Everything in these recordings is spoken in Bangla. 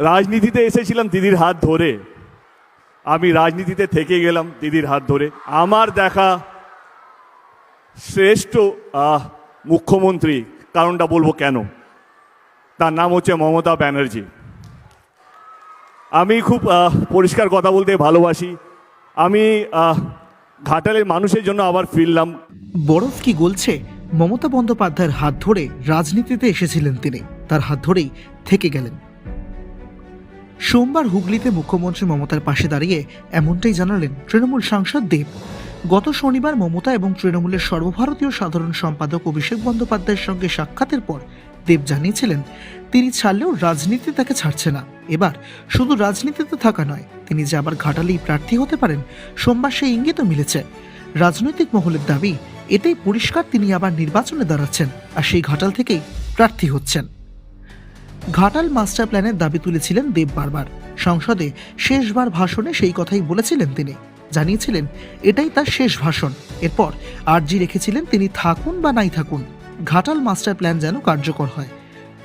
রাজনীতিতে এসেছিলাম দিদির হাত ধরে। আমি রাজনীতিতে থেকে গেলাম দিদির হাত ধরে। আমার দেখা শ্রেষ্ঠ মুখ্যমন্ত্রী, কারণটা বলব কেন? তার নাম হচ্ছে মমতা ব্যানার্জি। আমি খুব পরিষ্কার কথা বলতে ভালোবাসি। আমি ঘাটালের মানুষের জন্য আবার ফিরলাম। বরফ কি গলছে? মমতা বন্দ্যোপাধ্যায়ের হাত ধরে রাজনীতিতে এসেছিলেন তিনি। তার হাত ধরেই থেকে গেলেন। সোমবার হুগলিতে মুখ্যমন্ত্রী মমতার পাশে দাঁড়িয়ে এমনটাই জানালেন তৃণমূল সাংসদ দেব। গত শনিবার মমতা এবং তৃণমূলের সর্বভারতীয় সাধারণ সম্পাদক অভিষেক বন্দ্যোপাধ্যায়ের সঙ্গে সাক্ষাতের পর দেব জানিয়েছিলেন, তিনি ছাড়লেও রাজনীতি তাকে ছাড়ছে না। এবার শুধু রাজনীতিতে থাকা নয়, তিনি যে আবার ঘাটালেই প্রার্থী হতে পারেন, সোমবার সেই ইঙ্গিতও মিলেছে। রাজনৈতিক মহলের দাবি, এতেই পরিষ্কার তিনি আবার নির্বাচনে দাঁড়াচ্ছেন, আর সেই ঘাটাল থেকেই প্রার্থী হচ্ছেন। ঘাটাল মাস্টার প্ল্যানের দাবি তুলেছিলেন দেব বারবার। সংসদে শেষবার ভাষণে সেই কথাই বলেছিলেন তিনি। জানিয়েছিলেন, এটাই তার শেষ ভাষণ। এরপর আর্জি রেখেছিলেন তিনি থাকুন বা নাই থাকুন। ঘাটাল মাস্টার প্ল্যান যেন কার্যকর হয়।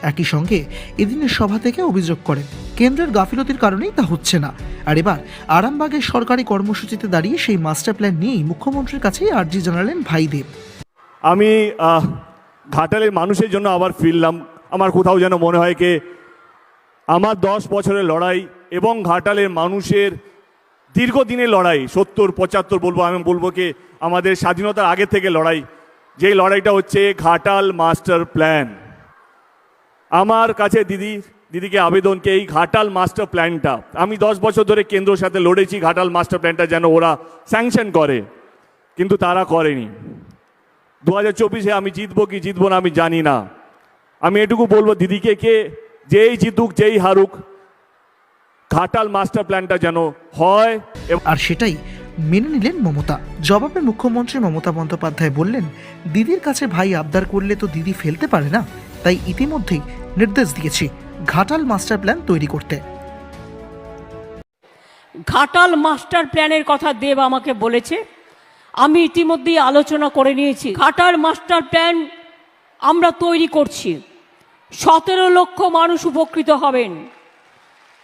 একই সঙ্গে এদিনের সভা থেকে অভিযোগ করেন, কেন্দ্রের গাফিলতির কারণেই তা হচ্ছে না। আর এবার আরামবাগের সরকারি কর্মসূচিতে দাঁড়িয়ে সেই মাস্টার প্ল্যান নিয়েই মুখ্যমন্ত্রীর কাছেই আর্জি জানালেন ভাইদেব আমি ঘাটালের মানুষের জন্য আবার ফিরলাম। আমার কোথাও যেন মনে হয় কে? আমার দশ বছরের লড়াই এবং ঘাটালের মানুষের দীর্ঘদিনের লড়াই, সত্তর, পঁচাত্তর বলব, আমি বলব কি? আমাদের স্বাধীনতার আগে থেকে লড়াই। যেই লড়াইটা হচ্ছে ঘাটাল মাস্টার প্ল্যান। আমার কাছে দিদি, দিদিকে আবেদনকে এই ঘাটাল মাস্টার প্ল্যানটা। আমি দশ বছর ধরে কেন্দ্রের সাথে লড়েছি, ঘাটাল মাস্টার প্ল্যানটা যেন ওরা স্যাংশন করে। কিন্তু তারা করেনি। দু হাজার চব্বিশে আমি জিতবো কি জিতবো না আমি জানি না। আমি এটুকু বলব দিদিকে কে যেই জিতুক যেই হারুক ঘাটাল মাস্টার প্ল্যানটা যেন হয় আর সেটাই মেনে নিলেন মমতা। জবাবে মুখ্যমন্ত্রী মমতা বন্দ্যোপাধ্যায় বললেন দিদির কাছে ভাই আবদার করলে তো দিদি ফেলতে পারে না। তাই ইতিমধ্যেই নির্দেশ দিয়েছি ঘাটাল মাস্টার প্ল্যান তৈরি করতে। ঘাটাল মাস্টার প্ল্যানের কথা দেব আমাকে বলেছে। আমি ইতিমধ্যেই আলোচনা করে নিয়েছি। ঘাটাল মাস্টার প্ল্যান আমরা তৈরি করছি। সতেরো লক্ষ মানুষ উপকৃত হবেন।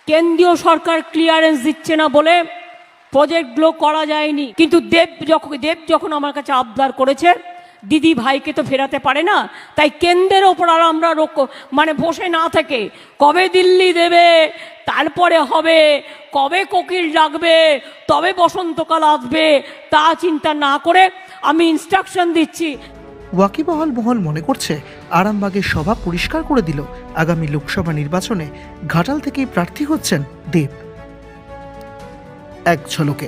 কেন্দ্রীয় সরকার ক্লিয়ারেন্স দিচ্ছে না বলে প্রজেক্টগুলো করা যায়নি। কিন্তু দেব যখন দেব যখন আমার কাছে আবদার করেছে, দিদি ভাইকে তো ফেরাতে পারে না। তাই কেন্দ্রের ওপর আর আমরা মানে বসে না থেকে কবে দিল্লি দেবে, তারপরে হবে, কবে কোকিল ডাকবে, তবে বসন্তকাল আসবে, তা চিন্তা না করে আমি ইনস্ট্রাকশন দিচ্ছি। ওয়াকিবহাল মহল মনে করছে আরামবাগের সভা পরিষ্কার করে দিল আগামী লোকসভা নির্বাচনে ঘাটাল থেকেই প্রার্থী হচ্ছেন দেব। এক ঝলকে